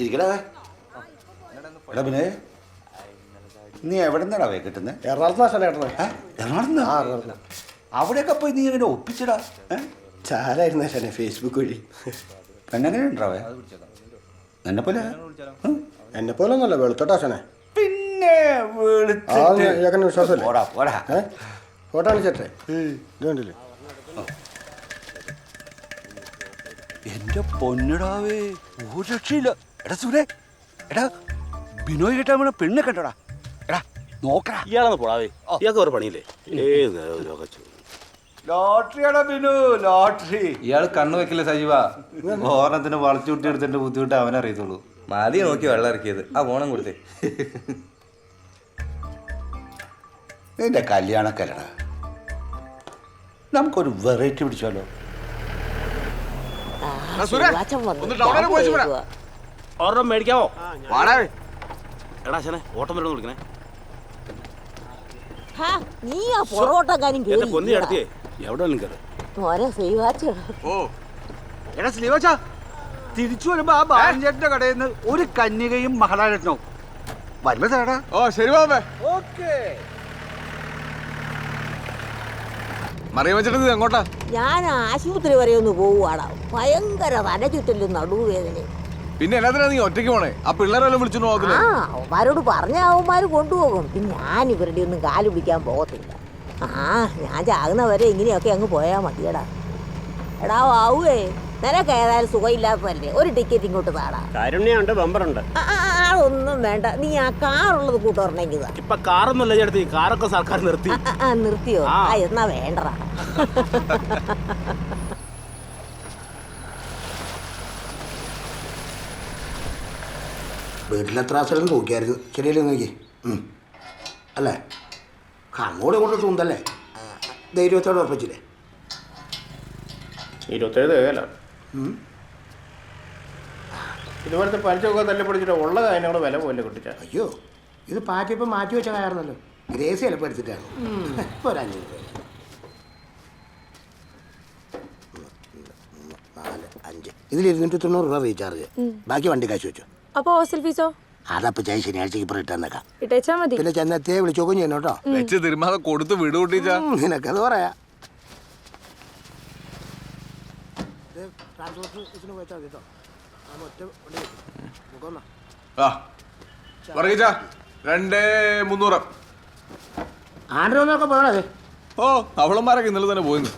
ഇരിക്കടാ. എടാ പിന്നെ നീ എവിടെ നിന്നാടാ വേ കിട്ടുന്നത് എറണാകുളത്ത് ആശാനെ കേട്ടത്. എറണാകുളം ആ എറണാകുളത്ത് അവിടെയൊക്കെ പോയി നീ എങ്ങനെ ഒപ്പിച്ചടാ? ചാലായിരുന്നു ആശാനെ ഫേസ്ബുക്ക് വഴി. പെണ്ണെങ്ങനെ ഉണ്ടാവേ എന്നെ പോലെ? എന്നെ പോലെ ഒന്നല്ല വെളുത്തോട്ട് ആശാനെ പിന്നെ ഇയാക്കന്നെ വിശ്വാസമല്ലേ? പോടാ പോടാ. ഫോട്ടോ കാണിച്ചേ ഇത് കണ്ടില്ലേ? എന്റെ പൊന്നിടാവേ ഒരു രക്ഷയില്ല. എടാ സുരേ എടാ ബിനോയ് കേട്ടാ നമ്മളെ പെണ്ണ് കണ്ടോടാ. എടാ നോക്കടാ. ഇയാളൊന്ന് പോടാവേ ഇയാൾക്ക് ഒരു പണിയില്ലേ? ഏത് ലോകച്ചു ലോട്ടറിയാടാ ബിനു ലോട്ടറി. ഇയാൾ കണ്ണു വെക്കില്ല സജീവ. ഓർണത്തിന് വളച്ചു കുട്ടി എടുത്തിട്ട് ബുദ്ധിമുട്ട് അവനറിയത്തുള്ളൂ മതി നോക്കി വെള്ളം ഇറക്കിയത്. ആ ഓണം കൊടുത്തേ. നിന്റെ കല്യാണക്കല്ലടാ നമുക്കൊരു വെറൈറ്റി പിടിച്ചാലോ? ഒരെണ്ണം മേടിക്കാവോ? എടാ ശനെ ഓട്ടം വരണം വിളിക്കണേ. നീ ആ എവിടെ മോനെ ശ്രീവാച്ച. എടാ സ്ലീവച്ചാ തിരിച്ചു വരുമ്പോ ആ ബാലഞ്ചേട്ടന്റെ കടയിൽ നിന്ന് ഒരു കന്യകയും മഹാരാജനവും വരുമ്പോ ഓ ശരി ബാബേ. ഓക്കേ. എങ്ങോട്ടാ? ഞാൻ ആശുപത്രി വരെ ഒന്ന് പോവുകയാണ് ഭയങ്കര തലചുറ്റലും നടുവേദനയും. പിന്നെ എന്നാത്തിനാ നീ ഒറ്റയ്ക്ക് പോണേ? ആ പിള്ളേരെല്ലാം വിളിച്ചു ആ നോക്കില്ല അവന്മാരോട് പറഞ്ഞ അവന്മാര് കൊണ്ടുപോകും. പിന്നെ ഞാൻ ഇവരുടെ ഒന്നും കാൽ പിടിക്കാൻ പോകത്തില്ല. ആ ഞാൻ ചാകുന്നവരെ ഇങ്ങനെയൊക്കെ അങ്ങ് പോയാ മതിയടാ. എടാ ആവുവേ നിനക്ക് ഏതായാലും സുഖമില്ലാത്തതല്ലേ? ഒരു ടിക്കറ്റ് ഇങ്ങോട്ട് താടാ. കാരുണ്യുണ്ട് ബമ്പറുണ്ട്. ആ, ആ, വേണ്ട. നീ ആ കാറുള്ളത് കൂട്ടുറണെങ്കിൽ ഇപ്പൊ കാറൊന്നുമല്ല ചേട്ടത്തി കാറൊക്കെ സർക്കാർ നിർത്തി. ആ നിർത്തിയോ? ആ. ആ എന്നാ വേണ്ടടാ. വീട്ടിലെത്ര സ്ഥലം നോക്കിയായിരുന്നു. ശരിയല്ലേ നോക്കി. അല്ലേ? അങ്ങോട്ടും ഇങ്ങോട്ടും തൂന്തല്ലേ? ധൈര്യത്തോടെ ഉറപ്പിച്ചില്ലേ? ഇരുപത്തേഴ് തികയല്ല ഇതുപോലത്തെ പലിശയൊക്കെ തല്ലിപ്പൊടിച്ചിട്ട് ഉള്ള അതിനോട് വില പോലെ കിട്ടിച്ച? അയ്യോ ഇത് പാറ്റിയപ്പോൾ മാറ്റി വെച്ച കാരണല്ലോ ഗ്രേസി ചിലപ്പോൾ എടുത്തിട്ടാണ് ഇപ്പോൾ ഒരു അഞ്ഞൂറ് രൂപ. നാല് അഞ്ച്. ഇതിൽ ഇരുന്നൂറ്റി തൊണ്ണൂറ് രൂപ റീചാർജ്. ബാക്കി വണ്ടി കാശ് വെച്ചു? അപ്പൊ ഹോസ്റ്റൽ ഫീസോ? അതപ്പോ ഞാൻ ശനിയാഴ്ചക്ക് ഇപ്പൊ ഇട്ടാ ഇട്ടേച്ചാ മതി. പിന്നെ ചെന്നെത്തിയെ വിളിച്ചോക്കും ചെയ്യണം കേട്ടോ. വെച്ച് തിരുമാതെ കൊടുത്ത് വിടു ഉം, നിനക്കത് പറയാ. ആ പറയിച്ചാ രണ്ടേ മുന്നൂറ്. പോകണേ ഓ അവളന്മാരൊക്കെ ഇന്നലെ തന്നെ പോയിന്ന്.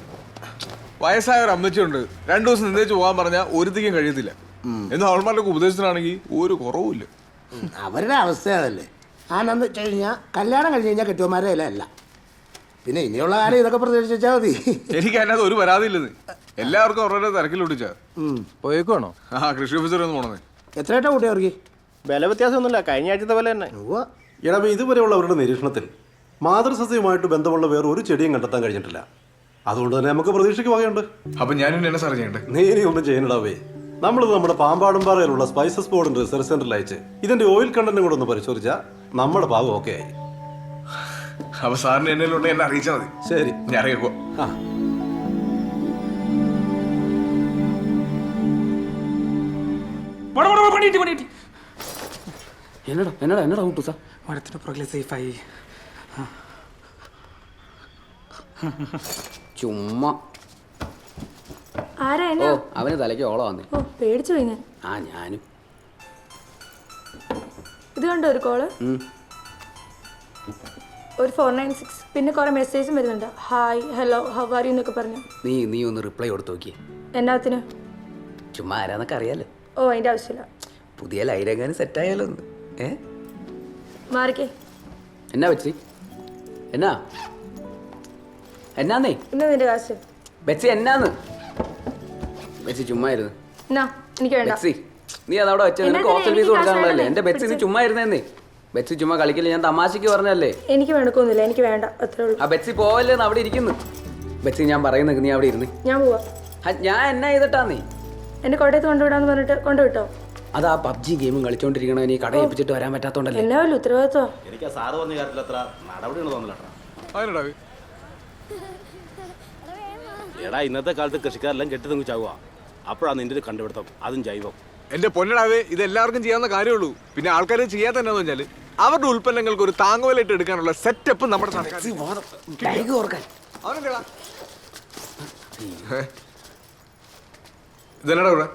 വയസ്സായ ഒരു അമ്മച്ചിയുണ്ട്. രണ്ടു ദിവസം നിന്നേച്ച് പോകാൻ പറഞ്ഞാൽ ഒരുത്തിക്കും കഴിയത്തില്ല. എന്ന് അവന്മാരുടെ ഉപദേശത്തിനാണെങ്കിൽ ഒരു കുറവുമില്ല. അവരുടെ അവസ്ഥ അതല്ലേ. ആനന്ദ് കഴിഞ്ഞാൽ കല്യാണം കഴിഞ്ഞ് കഴിഞ്ഞാൽ കെട്ടുമാരെ അല്ല പിന്നെ ഇനിയുള്ള കാലം ഇതൊക്കെ പ്രതീക്ഷിച്ചാൽ മതി. എനിക്ക് അതിനകത്ത് ഒരു പരാതിയില്ലെന്ന് എല്ലാവർക്കും അവരുടെ തിരക്കിലൊട്ടിച്ചാ. പോയേക്കുവാണോ? ആ കൃഷി ഓഫീസർ ഒന്ന് പോണേ എത്രയായിട്ടാ കൂട്ടി അവർക്ക് വില വ്യത്യാസമൊന്നുമില്ല. കഴിഞ്ഞ ആഴ്ചത്തെ പോലെ തന്നെ. ഇടവ ഇതുവരെയുള്ള അവരുടെ നിരീക്ഷണത്തിൽ മാതൃസസ്യവുമായിട്ട് ബന്ധമുള്ള വേറെ ഒരു ചെടിയും കണ്ടെത്താൻ കഴിഞ്ഞിട്ടില്ല. അതുകൊണ്ട് തന്നെ നമുക്ക് പ്രതീക്ഷയ്ക്ക് വകയുണ്ട്. അപ്പൊ ഞാനും എന്നെ സാർ ചെയ്യണ്ടേ? നീ ഇനി ഒന്നും ചെയ്യണടാവേ നമ്മളിത് നമ്മുടെ പാമ്പാടും പാമ്പാടുംപാറയിലുള്ള സ്പൈസസ് ബോർഡിന്റെ റിസർച്ച് സെന്ററിൽ അയച്ച് ഇതിന്റെ ഓയിൽ കണ്ടന്റും കൂടെ ഒന്ന് പരിശോധിച്ചാൽ നമ്മുടെ ഭാഗം ഓക്കെ ആയി. അപ്പൊ സാറിന് ഉണ്ടെങ്കിൽ എന്നെ അറിയിച്ചാൽ മതി. ശരി. ഞാൻ അറിയിക്കോ. ആ. എന്നടാ എന്നടാ എന്നടാ കൂട്ടു സാർ മരത്തിന്റെ പുറകിലെ സേഫായി ചുമ്മാ. ആരാ ഓ എന്നാ? അവന് തലയ്ക്ക് ഓളം വന്നേ ഓ പേടിച്ചു പോയി ഞാൻ. ആ ഞാനും. ഇത് കണ്ടോ ഒരു കോൾ? ഒരു ഫോർ നയൻ സിക്സ് പിന്നെ കുറെ മെസ്സേജും വരുന്നുണ്ട്. Hi hello how are you എന്നൊക്കെ പറഞ്ഞു. നീ നീ ഒന്ന് റിപ്ലൈ കൊടുത്ത് നോക്കിയേ. എന്നാത്തിന്? ചുമ്മാ ആരാന്നൊക്കെ അറിയാലോ. ഓ അതിന്റെ ആവശ്യമില്ല. പുതിയ ലൈനെങ്ങാനും സെറ്റായാലോ ഒന്ന്. ഏ? മാറിക്കേ. എന്നാ വെച്ചി എന്നാ? എന്നാന്നേ? ഇന്ന് നിന്റെ കാശ്. ബെച്ചി എന്നാന്ന്? ബെച്ചി ചുമ്മാ ഇരുന്ന്. എന്നാ എനിക്ക് വേണ്ട. ബെച്ചി നീ അതവിടെ വെച്ച? എന്നാ നിനക്ക് ഹോസ്റ്റൽ ഫീസ് കൊടുക്കാനുള്ളതല്ലേ? എന്റെ ബെച്ചി നീ പിടിച്ച്. ചുമ്മാ ഇരുന്നേന്നേ. ബെച്ചി ചുമ്മാ കളിക്കില്ല? ഞാൻ തമാശക്ക് പറഞ്ഞല്ലേ എനിക്ക് വേണക്കൊന്നുമില്ല എനിക്ക് വേണ്ട അത്രേ ഉള്ളൂ. ആ ബെറ്റ്സി പോവല്ലേ അവിടെ ഇരിക്കുന്നു. ബെറ്റ്സി ഞാൻ പറയുന്നത് നീ അവിടെ ഇരുന്ന്. ഞാൻ പോവാ. ഞാൻ എന്നാ നീ? എന്നെ കോട്ടയത്ത് കൊണ്ടുവിടാന്ന് പറഞ്ഞിട്ട് കൊണ്ടുവിട്ടോ? അത് ആ പബ്ജി ഗെയിമും കളിച്ചോണ്ടിരിക്കണോ നീ കട ഏൽപ്പിച്ചിട്ട് വരാൻ പറ്റാത്തോണ്ടല്ലേ? എന്നാ വല്ല ഉത്തരവാദിത്വം എനിക്ക് ആ സാറ് പറഞ്ഞ കാര്യത്തിൽ അത്ര നടപടിയാണ് തോന്നില്ല എടാ ഇന്നത്തെ കാലത്ത് കൃഷിക്കാരെല്ലാം കെട്ടി തെങ്ങി ചാവുക അപ്പോഴാണ് നിന്റെ ഒരു കണ്ടുപിടുത്തം. അതും ജൈവം. എന്റെ പൊന്നടാവേ ഇത് എല്ലാവർക്കും ചെയ്യാവുന്ന കാര്യമുള്ളൂ. പിന്നെ ആൾക്കാർ ചെയ്യാത്ത എന്നാന്ന് വെച്ചാൽ അവരുടെ ഉൽപ്പന്നങ്ങൾക്ക് ഒരു താങ്ങുവലായിട്ട് എടുക്കാനുള്ള സെറ്റപ്പ് നമ്മുടെ ബാഗ് ഓർക്കാൻ. അവനെന്താ ഇതെന്നാടാ ഇവിടെ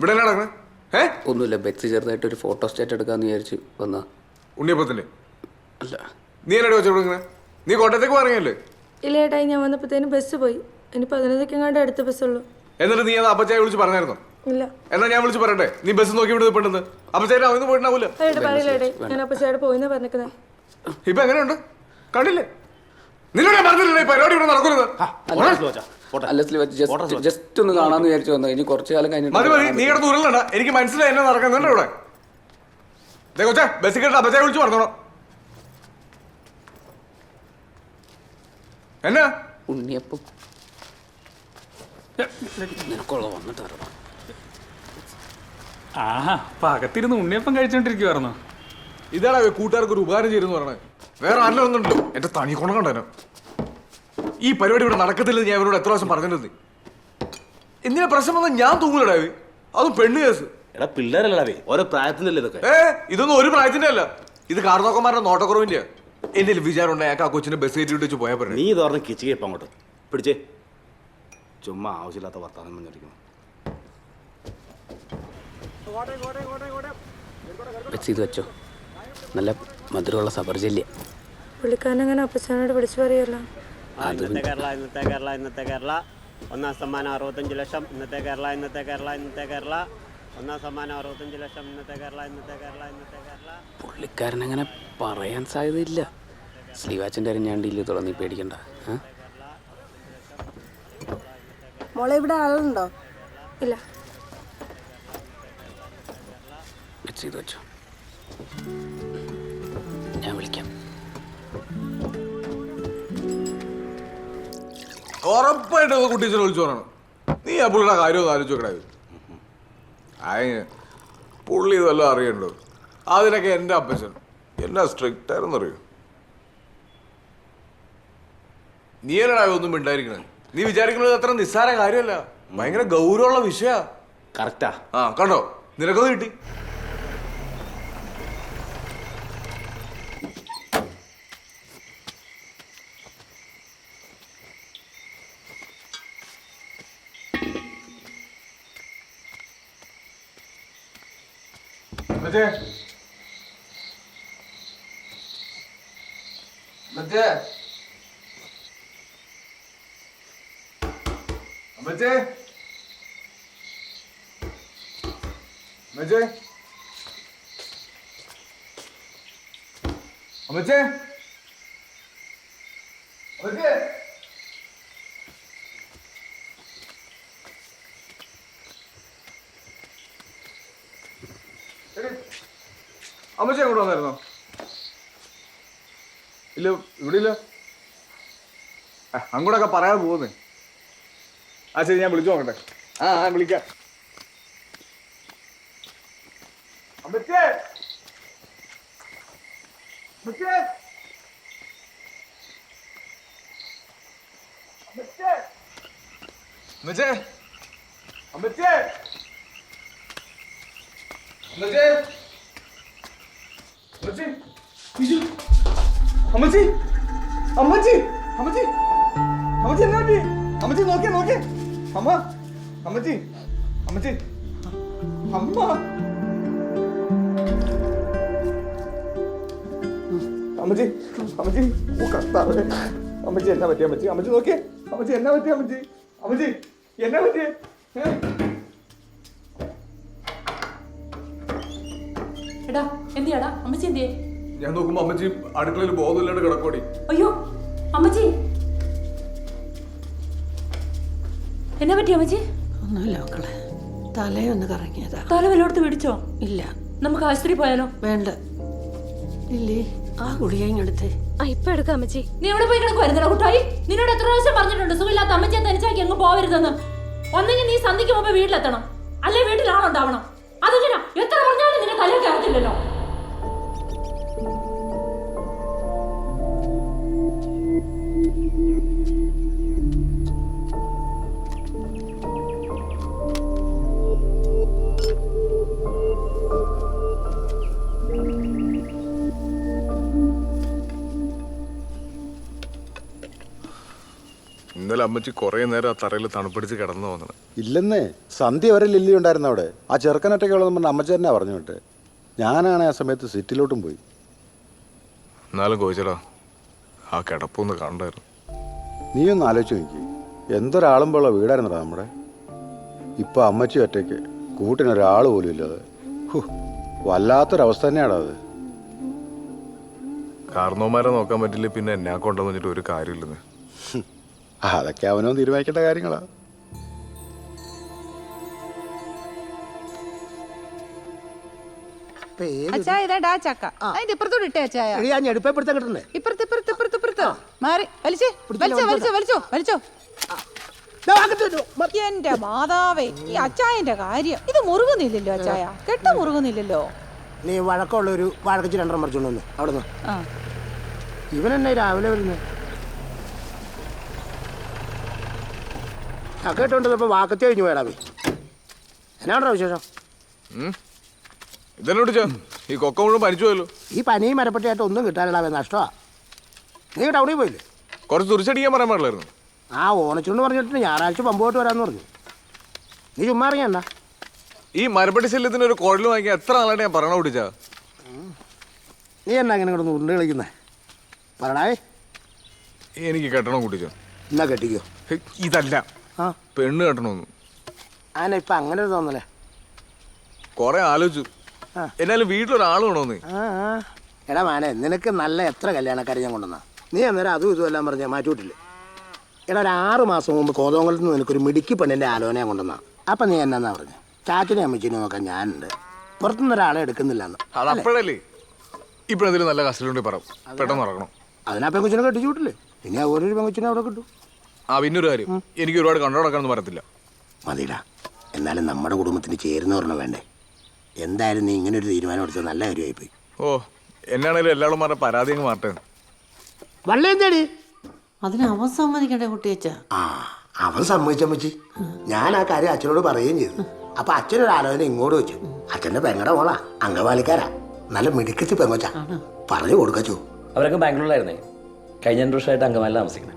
ഇവിടെ എന്നാ നടക്കണേ ഏ? ഒന്നുമില്ല ബെക്സി ചെറുതായിട്ട് ഒരു ഫോട്ടോ സ്റ്റേറ്റ് എടുക്കാന്ന് വിചാരിച്ചു വന്നാ. ഉണ്ണിയപ്പത്തിന്റെ? അല്ല. നീ എന്നോട് വെച്ചു കൊടുക്കണേ നീ കോട്ടയത്തേക്ക് പറഞ്ഞല്ലേ ഇല്ല ഏട്ടായി ഞാൻ വന്നപ്പോഴത്തേനും ബസ് പോയി. ഇനി പതിനൊന്നൊക്കെങ്ങാണ്ട് അടുത്ത ബസ്സുള്ളൂ എന്നിട്ട് നീ അത് അപ്പച്ചായ വിളിച്ച് പറഞ്ഞായിരുന്നോ? ഇല്ല. എന്നാ ഞാൻ വിളിച്ച് പറയട്ടെ? നീ ബസ് നോക്കി ഇവിടെ പെട്ടെന്ന്. അപ്പച്ചായ അവന്ന് പോയിട്ടുണ്ടാവൂല? ഏട്ടാ പറയില്ല ഏട്ടായി ഞാൻ അപ്പച്ചേടെ പോയിന്നാ പറഞ്ഞേക്കുന്നത് ഇപ്പൊ എങ്ങനെയുണ്ട്? കണ്ടില്ലേ? നിന്നോട് ഞാൻ പറഞ്ഞില്ലേ പരിപാടി ഇവിടെ സ്ലീവ് ജസ്റ്റ് ജസ്റ്റ് ഒന്ന് കാണാന്ന് വിചാരിച്ചു വന്നു. ഇനി കുറച്ചു കാലം കഴിഞ്ഞിട്ട് മതി മതി. നീ കിടന്ന് ഉരുളണ്ട എനിക്ക് മനസ്സിലായി എന്നെ നടക്കുന്നുണ്ട് ഇവിടെ? കൊച്ചേ ബസ്സിൽ കേട്ട് അപ്പച്ചായ വിളിച്ച് പറഞ്ഞോളാം. എന്നാ? ഉണ്ണിയപ്പം. നിനക്കുള്ള വന്നിട്ട് വരണം ആ പകത്തിരുന്ന് ഉണ്ണിയപ്പം കഴിച്ചോണ്ടിരിക്കുവായിരുന്നു. ഇതാണ് കൂട്ടുകാർക്ക് ഒരു ഉപകാരം ചെയ്തെന്ന് പറഞ്ഞത് വേറെ ഒന്നുണ്ടല്ലോ എന്റെ തണി കൊണം കണ്ടേനോ. ഈ പരിപാടി ഇവിടെ നടക്കത്തില്ലെന്ന് ഞാൻ ഇവരോട് എത്ര പ്രാവശ്യം പറഞ്ഞിട്ടുണ്ട്. എന്തിനാ പ്രശ്നം വന്നാൽ ഞാൻ തൂങ്ങലടാ. അതും പെണ്ണ് കേസ്. എടാ പിള്ളേരല്ലടാവേ ഓരോ പ്രായത്തിനല്ലേ ഇതൊക്കെ? ഏ ഇതൊന്നും ഒരു പ്രായത്തിന്റെ അല്ല. ഇത് കാർന്നോക്കന്മാരുടെ നോട്ടക്കുറവിന്റെ എന്തെങ്കിലും വിചാരം ഉണ്ടായി ആ കൊച്ചിനെ ബസ് കയറ്റി വിട്ടു പോയാൽ പറഞ്ഞു നീ തോർന്ന് കിച്ചിക്ക് ഇപ്പം അങ്ങോട്ട്. പിടിച്ചേ. ചുമ്മാ ആവശ്യമില്ലാത്ത വർത്തമാനം പറഞ്ഞിരിക്കുന്നു ബെറ്റ്സി ഇത് വെച്ചോ. നല്ല മധുരമുള്ള സബർജല്യ പുള്ളിക്കാരൻ അങ്ങനെ അപ്പച്ചനോട് വിളിച്ചു പറയല്ലോ? ഇന്നത്തെ കേരള ഇന്നത്തെ കേരള ഇന്നത്തെ കേരള. ഒന്നാം സമ്മാനം അറുപത്തഞ്ച് ലക്ഷം ഇന്നത്തെ കേരള ഇന്നത്തെ കേരള ഇന്നത്തെ കേരള. ഒന്നാം സമ്മാനം അറുപത്തഞ്ച് ലക്ഷം ഇന്നത്തെ കേരള ഇന്നത്തെ കേരള ഇന്നത്തെ കേരള. പുള്ളിക്കാരൻ അങ്ങനെ പറയാൻ സാധ്യതയില്ല. സ്ലീവാച്ചിന്റെ അരിഞ്ഞാണ്ടില്ല തുളന്നീ പേടിക്കണ്ട. ആ? മോളെ ഇവിടെ ആളുണ്ടോ? ഇല്ല. ഇത് വെച്ചോ. ഞാൻ വിളിക്കാം. ഉറപ്പായിട്ട് അത് കുട്ടീച്ചനെ വിളിച്ചു പറയണം. നീ ആ പുള്ളിയുടെ കാര്യം ഒന്ന് ആലോചിച്ച് നോക്കണേ അയ് പുള്ളി ഇതെല്ലാം അറിയണ്ടോ? അതിനൊക്കെ എന്റെ അപ്പച്ചൻ എന്നാ സ്ട്രിക്റ്റ് ആയിരുന്നറിയോ നീ എന്നാ ഒന്നും മിണ്ടായിരിക്കണേ? നീ വിചാരിക്കുന്നത് അത്ര നിസ്സാര കാര്യമല്ല. ഭയങ്കര ഗൗരവമുള്ള വിഷയ. കറക്റ്റാ. ആ കണ്ടോ? നിനക്കത് കിട്ടി. മറ്റേ? മറ്റേ? അമ്മച്ചേ Mece? അമ്മച്ചേ എടി, അമ്മച്ചി അങ്ങോട്ട് വന്നായിരുന്നോ? ഇല്ല ഇവിടെ ഇല്ല. അങ്ങോട്ടൊക്കെ പറയാതെ പോകുന്നേ. ആ ശരി ഞാൻ വിളിച്ചു നോക്കട്ടെ. ആ ആ വിളിക്കാം. അമ്മച്ചേ അമ്മച്ചേ അമ്മച്ചേ അമ്മച്ചേ അമ്മച്ചേ അമ്മച്ചേ അമ്മച്ചി ഇയ്യോ. അമ്മച്ചി അമ്മച്ചി അമ്മച്ചി അമ്മച്ചി എന്നാ പറ്റി? അമ്മച്ചി നോക്കിയേ നോക്കിയേ. അമ്മ അമ്മച്ചി അമ്മച്ചി. അമ്മ. അമ്മച്ചി അമ്മച്ചി ഓ കർത്താവേ. അമ്മച്ചി എന്നാ പറ്റി അമ്മച്ചി? അമ്മച്ചി നോക്കിയേ. അമ്മച്ചി എന്നാ പറ്റി അമ്മച്ചി? അമ്മച്ചി എന്നാ പറ്റിയേ? എടാ എന്തിയാടാ? അമ്മച്ചി എന്തിയേ? ഞാൻ നോക്കുമ്പോ അമ്മച്ചി അടുക്കളയിൽ ബോധമില്ലാണ്ട് കിടക്കോടി അയ്യോ അമ്മച്ചി. എന്നാ പറ്റി അമ്മച്ചി? ഒന്നുമില്ല മക്കളെ. തലയൊന്ന് കറങ്ങിയതാ. തല വല്ലോടത്ത് പിടിച്ചോ? ഇല്ല. നമുക്ക് ആശുപത്രി പോയാലോ? വേണ്ട. ഇല്ലേ ആ ഗുളിക ഇങ്ങെടുത്തേ ആ ഇപ്പൊ എടുക്കാം അമ്മച്ചി. നീ എവിടെ പോയി കിടക്കുവായിരുന്നടാ കുട്ടായി? നിന്നോട് എത്ര പ്രാവശ്യം പറഞ്ഞിട്ടുണ്ട് സുഖമില്ലാത്ത അമ്മച്ചിയെ തനിച്ചാക്കി അങ്ങ് പോവരുതെന്ന്. ഒന്നെങ്കിൽ നീ സന്ധിക്ക് മുമ്പ് വീട്ടിലെത്തണം. അല്ലെ വീട്ടിലാണുണ്ടാവണം അതെങ്ങനെ? എത്ര പറഞ്ഞാലും നിന്റെ തലയൊക്കെ കയറത്തില്ലല്ലോ ഇന്നലെ അമ്മച്ചി കുറേ നേരം ആ തറയിൽ തണുപ്പിടിച്ച് കിടന്നു തോന്നണം ഇല്ലെന്നേ സന്ധ്യ വരെ ലില്ലി ഉണ്ടായിരുന്നു അവിടെ. ആ ചെറുക്കനൊറ്റയ്ക്കുള്ളതെന്ന് പറഞ്ഞ അമ്മച്ചി തന്നെ പറഞ്ഞു വിട്ട്. ഞാനാണ് ആ സമയത്ത് സിറ്റിലോട്ടും പോയി. എന്നാലും കോച്ചടാ ആ കിടപ്പൊന്ന് കണ്ടായിരുന്നു നീ ഒന്ന് ആലോചിച്ച് നോക്കി. എന്തൊരാളുമ്പോഴുള്ള വീടായിരുന്നടാ നമ്മുടെ. ഇപ്പൊ അമ്മച്ചി ഒറ്റയ്ക്ക് കൂട്ടിനൊരാൾ പോലും ഇല്ലാതെ. ഹു, വല്ലാത്തൊരവസ്ഥ തന്നെയാടാ അത്. കാരണവന്മാരെ നോക്കാൻ പറ്റില്ല പിന്നെ എന്നെ കൊണ്ടുവന്നിട്ട് ഒരു കാര്യമില്ലെന്ന്. അതൊക്കെ അവനോ തീരുമാനിക്കേണ്ട കാര്യങ്ങളാ. അച്ചായ ഇതാ ചക്ക. അതിന്റെ ഇപ്പുറത്തോട് ഇട്ടേ അച്ചായ എടി, ആ ഞെടുപ്പെടുത്താൻ കിട്ടണ്ടേ ഇപ്പുറത്ത് ഇപ്പുറത്ത് ഇപ്പുറത്ത് ഇപ്പുറത്ത്. മാറി. വലിച്ചേ വലിച്ചോ വലിച്ചോ. വലിച്ചോ വലിച്ചോ എന്റെ മാതാവേ ഈ അച്ചായന്റെ കാര്യം. ഇത് മുറുകുന്നില്ലല്ലോ അച്ചായ കെട്ട മുറുകുന്നില്ലല്ലോ. നീ വഴക്കമുള്ള ഒരു വഴക്കച്ച് രണ്ടെണ്ണം മറിച്ചോണ്ട് വന്നു. അവിടെ നിന്ന് ആ. ഇവൻ എന്നെ രാവിലെ വരുന്നത് ചക്ക ഇപ്പൊ വാക്കത്തി കഴിഞ്ഞു പോയടാ പോയി എന്നാണോ വിശേഷം? ഇതെന്നോട് ഈ കൊക്ക മുഴുവൻ പനിച്ചു പോയല്ലോ. ഈ പനിയും മരപ്പെട്ടിയായിട്ട് ഒന്നും കിട്ടാനിടാവേ നഷ്ടമാ നീ ടൗണിൽ പോയില്ലേ? കുറച്ച് തുറിച്ചടിക്കാൻ പറയാൻ പാടില്ലായിരുന്നു. ആ ഓണച്ചുണ്ട് പറഞ്ഞിട്ട് ഞായറാഴ്ച പമ്പ് പോയിട്ട് വരാമെന്ന് പറഞ്ഞു. നീ ചുമ്മാ അറിയണ്ട ഈ മരപ്പട്ടി ശല്യത്തിന് ഒരു കുഴൽ വാങ്ങിയാൽ എത്ര നാളായിട്ട് ഞാൻ പറയണ കുട്ടിച്ചാ നീ എന്നാ ഇങ്ങനെ കിടന്ന് ഉരുണ്ട് കളിക്കുന്നേ? പറടാവേ എനിക്ക് കെട്ടണം കുട്ടിച്ചോ എന്നാ കെട്ടിക്കോ. ഇതല്ല. ആ. പെണ്ണ് കെട്ടണമെന്ന്. ആന ഇപ്പൊ അങ്ങനെ ഒരു തോന്നലേ? കൊറേ ആലോചിച്ചു. എന്നാലും വീട്ടിലൊരാൾ വേണമെന്ന്. ആ ആ. എടാ മാനെ നിനക്ക് നല്ല എത്ര കല്യാണക്കാരെ ഞാൻ കൊണ്ടുവന്ന? നീ അന്നേരം അതും ഇതും എല്ലാം പറഞ്ഞ മാറ്റിവിട്ടില്ലേ? എടാ ഒരു ആറ് മാസം മുമ്പ് കോതോങ്കലത്ത് നിന്ന് നിനക്കൊരു മിടുക്കി പെണ്ണിന്റെ ആലോചന കൊണ്ടുവന്ന. അപ്പം നീ എന്നാന്നാ പറഞ്ഞു? ചാറ്റിനെ അമ്മച്ചിനെ നോക്കാൻ ഞാനുണ്ട്. പുറത്തുനിന്ന് ഒരാളെ എടുക്കുന്നില്ലെന്ന്. ഇപ്പൊ അത് അപ്പോഴല്ലേ? ഇപ്പോഴെന്തെങ്കിലും നല്ല കസ്റ്റഡി പറ. പെട്ടെന്ന് ഇറങ്ങണം അതിനാ പെങ്കുച്ചിനെ കെട്ടിച്ചു വിട്ടില്ലേ? ഇനി ആ ഒരു പെങ്കുച്ചിനെ അവിടെ കിട്ടും. ആ പിന്നെ കാര്യം. എനിക്ക് ഒരുപാട് കണ്ടു നടക്കാനൊന്നും പറയത്തില്ല മതിടാ. എന്നാലും നമ്മുടെ കുടുംബത്തിന് ചേരുന്നവരണം വേണ്ടേ? എന്തായാലും നീ ഇങ്ങനെ ഒരു തീരുമാനം എടുത്തത് നല്ല കാര്യമായി പോയി ഓ എന്നാണേലും എല്ലാവരും പറഞ്ഞ പരാതി അങ്ങ് മാറട്ടെ അതിന് അവൻ സമ്മതിക്കണ്ടേ കുട്ടിയച്ച? ആ അവൻ സമ്മതിച്ചമ്മച്ചി ഞാൻ ആ കാര്യം അച്ഛനോട് പറയുകയും ചെയ്തു. അപ്പൊ അച്ഛനൊരു ആലോചന ഇങ്ങോട്ട് വെച്ചു. അച്ഛന്റെ പെങ്ങടെ മോളാ അംഗവാലിക്കാരാ. നല്ല മിടുക്കത്തി പെങ്ങച്ച. പറഞ്ഞു കൊടുക്കച്ചു. അവരൊക്കെ ബാംഗ്ലൂരിലായിരുന്നേ. കഴിഞ്ഞ രണ്ടു വർഷമായിട്ട് അംഗമാലി താമസിക്കുന്നത്.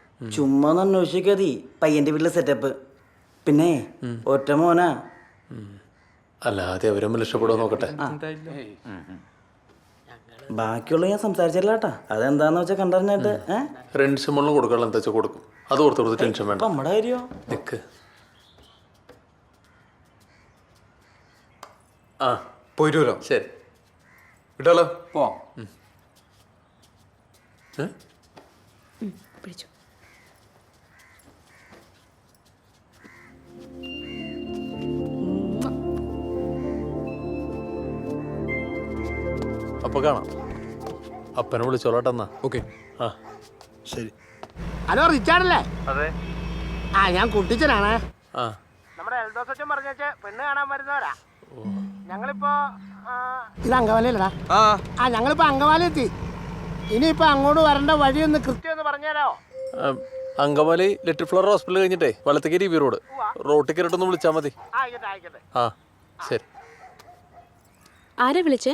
ചുമ്മാ ഒന്ന് അന്വേഷിക്കാതി പയ്യന്റെ വീട്ടിലെ സെറ്റപ്പ് പിന്നെ ഒറ്റ മോനാ. അല്ലാതെ അവരും രക്ഷപ്പെടുക നോക്കട്ടെ? ബാക്കിയുള്ള ഞാൻ സംസാരിച്ചില്ല കേട്ടാ അതെന്താന്ന് വെച്ചാൽ കണ്ടറിഞ്ഞിട്ട് ഏഹ് റെൻസ് കൊടുക്കാനുള്ള എന്താ വെച്ചാൽ കൊടുക്കും. അത് ഓർത്ത് കൊടുത്ത് ടെൻഷൻ വേണ്ട. നമ്മുടെ കാര്യോ? നിക്ക്. ആ. പോയിട്ട് വരാം? ശരി. വിട്ടാലോ? പോവാം. ഏ? പിടിച്ചു. അപ്പൊ കാണാം. അപ്പനെ വിളിച്ചോളട്ടെന്നാ ഓക്കെ. ആ. ശരി. ഹലോ റിച്ചാർഡല്ലേ? അതെ. ആ ഞാൻ കുട്ടിച്ചനാണ്. ആ. നമ്മുടെ എൽദോസച്ചൻ അച്ഛൻ പറഞ്ഞ പെണ്ണ് കാണാൻ വരുന്നവരാ. ഞങ്ങളിപ്പോ ഇത് അങ്കവാലിയല്ലടാ. ആ. ആ ഞങ്ങളിപ്പോ അങ്കവാലി എത്തി ഇനിയിപ്പോ അങ്ങോട്ട് വരേണ്ട ഒന്ന് കൃത്യം ഒന്ന് പറഞ്ഞുതരാമോ അങ്കമാലി ലിറ്റിൽ ഫ്ലവർ ഹോസ്പിറ്റൽ കഴിഞ്ഞിട്ടേ വലത്തേക്ക് ബി റോഡ്. റോട്ടിൽ കയറിട്ടൊന്ന് വിളിച്ചാൽ മതി. ആ. ശരി. ആരെ വിളിച്ചേ?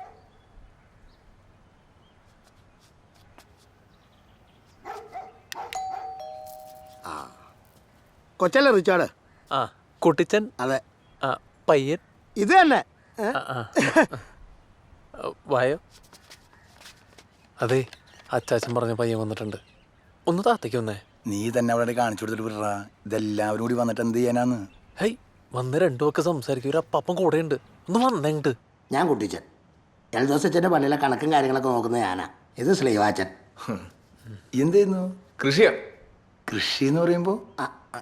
കൊച്ചല്ലേ റിച്ചാർഡ്? ആ കുട്ടിച്ചൻ? അതെ. ആ പയ്യൻ? ഇത് തന്നെ. ഏ? ആ, വായോ. അതെ അച്ചാച്ചൻ പറഞ്ഞ പയ്യൻ വന്നിട്ടുണ്ട്. ഒന്ന് താത്തേക്ക് വന്നേ. നീ തന്നെ അവിടെ കാണിച്ചു കൊടുത്തിട്ട് വിടറാ. ഇതെല്ലാവരും കൂടി വന്നിട്ട് എന്ത് ചെയ്യാനാന്ന്. ഹൈ വന്ന് രണ്ടു ഒക്കെ സംസാരിക്കും. ഒരു അപ്പം കൂടെ ഉണ്ട് ഒന്ന് വന്നെങ്ങട്ട് ഞാൻ കുട്ടിച്ചൻ. എൽദോസച്ചന്റെ പള്ളിയിലെ കണക്കും കാര്യങ്ങളൊക്കെ നോക്കുന്നത് ഞാനാ. ഇത് ശ്രീവാച്ചൻ. ചെയ്യുന്നു? കൃഷിയാ. കൃഷി എന്ന് പറയുമ്പോ? ആ, ആ,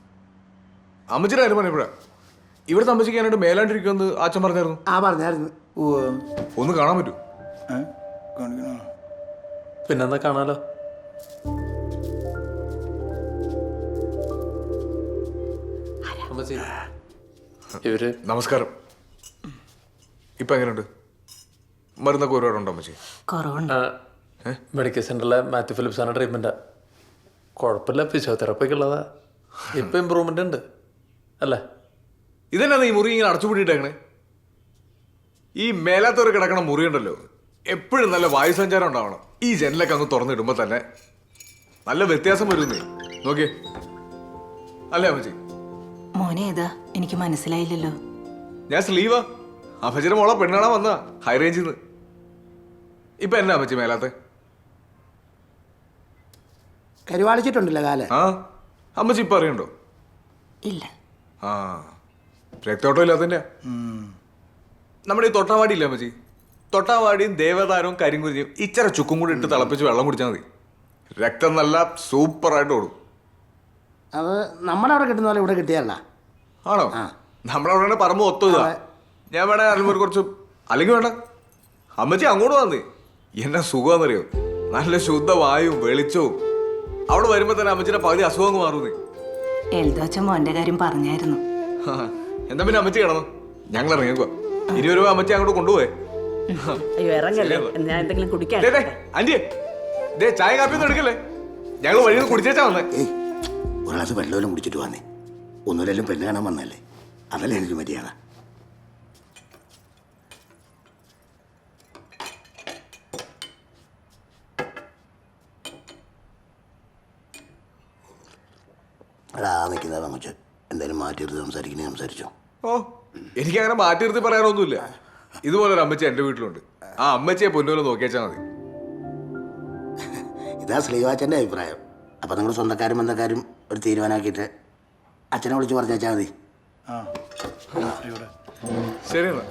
അമ്മച്ചിയുടെ കാര്യം പറഞ്ഞപ്പോഴാ ഇവിടുത്തെ അമ്മച്ചിക്കാനായിട്ട് മേലാണ്ടിരിക്കുമെന്ന് അച്ഛൻ പറഞ്ഞായിരുന്നു. ആ പറഞ്ഞായിരുന്നു. ഒന്ന് കാണാൻ പറ്റൂ. പിന്നെന്താ കാണാലോ? അമ്മച്ചി ഇവർ നമസ്കാരം. ഇപ്പൊ എങ്ങനെയുണ്ട്? മരുന്നൊക്കെ ഒരുപാടുണ്ടോ അമ്മച്ചി? കുറവുണ്ട്. മെഡിക്കൽ സെന്ററിലെ മാത്യു ഫിലിപ്സാണ് ട്രീറ്റ്മെന്റാ കുഴപ്പമില്ല ഫിസിയോതെറാപ്പിക്കുള്ളതാ ഇപ്പൊ ഇമ്പ്രൂവ്മെന്റ് ഉണ്ട്. അല്ലേ? ഇതന്നെ ഈ മുറി ഇങ്ങനെ അടച്ചുപൂട്ടിയിട്ടേക്കണേ ഈ മേലാത്തവർ കിടക്കണ മുറി ഉണ്ടല്ലോ എപ്പോഴും നല്ല വായു സഞ്ചാരം ഉണ്ടാവണം. ഈ ജനലൊക്കെ അങ്ങ് തുറന്നിടുമ്പോ തന്നെ നല്ല വ്യത്യാസം വരുന്നേ. നോക്കിയേ. അല്ലേ അമ്മച്ചി? മോനെ ഏതാ? എനിക്ക് മനസ്സിലായില്ലല്ലോ. ഞാൻ സ്ലീവാ. അമ്മച്ചിയുടെ മോളെ പെണ്ണാണാ വന്ന ഹൈ റേഞ്ചിൽ നിന്ന് ഇപ്പൊ എന്നാ അമ്മച്ചി മേലാത്തെ? കരുവാളിച്ചിട്ടുണ്ടല്ലോ കാൽ. ആ അമ്മച്ചി ഇപ്പൊ അറിയണ്ടോ? ഇല്ല. ആ. രക്തോട്ടം നമ്മുടെ ഈ തൊട്ടാവാടി ഇല്ല അമ്മച്ചി? തൊട്ടാവാടിയും ദേവതാരവും കരിങ്കുരിയും ഇച്ചിരി ചുക്കും കൂടി ഇട്ട് തിളപ്പിച്ച് വെള്ളം കുടിച്ചാൽ മതി. രക്തം നല്ല സൂപ്പറായിട്ട് ഓടും. അത് നമ്മുടെ അവിടെ കിട്ടുന്ന പോലെ ഇവിടെ കിട്ടിയല്ല ആണോ? നമ്മുടെ അവിടെ പറമ്പ് ഒത്തുക ഞാൻ വേണേ അല്ലെങ്കിൽ കുറച്ച് അല്ലെങ്കിൽ വേണ്ട. അമ്മച്ചി അങ്ങോട്ട് വന്നേ. എന്നാ സുഖമാണെന്നറിയോ? നല്ല ശുദ്ധ വായുവും വെളിച്ചവും. അവിടെ വരുമ്പോൾ തന്നെ അമ്മച്ചിയുടെ പകുതി അസുഖം മാറുന്നേ എൽദോച്ച മോന്റെ കാര്യം പറഞ്ഞായിരുന്നു. എന്താ പിന്നെ അമ്മച്ചി കിടന്നു? ഞങ്ങൾ ഇറങ്ങിക്കോ ഇരുപത് രൂപ അമ്മച്ചി അങ്ങോട്ട് കൊണ്ടുപോയേ. അയ്യോ ഇറങ്ങല്ലേ? ഞാൻ എന്തെങ്കിലും കുടിക്കാൻ ദേ, ദേ, ആന്റിയെ. ദേ ചായ കാപ്പി ഒന്നും എടുക്കല്ലേ? ഞങ്ങൾ വഴിയിൽ കുടിച്ചേച്ചാ വന്നേ. ഒരു ഗ്ലാസ് വെള്ളമെല്ലാം കുടിച്ചിട്ട് വന്നേ. ഒന്നുമില്ലെങ്കിലും പെണ്ണ് കാണാൻ വന്നല്ലേ അതല്ലേ എനിക്ക് മര്യാദ? മാറ്റിയെടുത്ത് സംസാരിക്കണേ സംസാരിച്ചോ. ഓ എനിക്ക് അങ്ങനെ മാറ്റി നിർത്തി പറയാനൊന്നുമില്ല. ഇതുപോലെ ഒരു അമ്മച്ചി എന്റെ വീട്ടിലുണ്ട്. ആ അമ്മച്ചിയെ പൊന്നുപോലെ നോക്കിയേച്ചാ മതി. ഇതാ ശ്രീവാച്ചന്റെ അഭിപ്രായം. അപ്പം നിങ്ങൾ സ്വന്തക്കാരും ബന്ധക്കാരും ഒരു തീരുമാനമാക്കിയിട്ട് അച്ഛനെ വിളിച്ച് പറഞ്ഞേച്ചാൽ മതി. ശരി എന്നാ.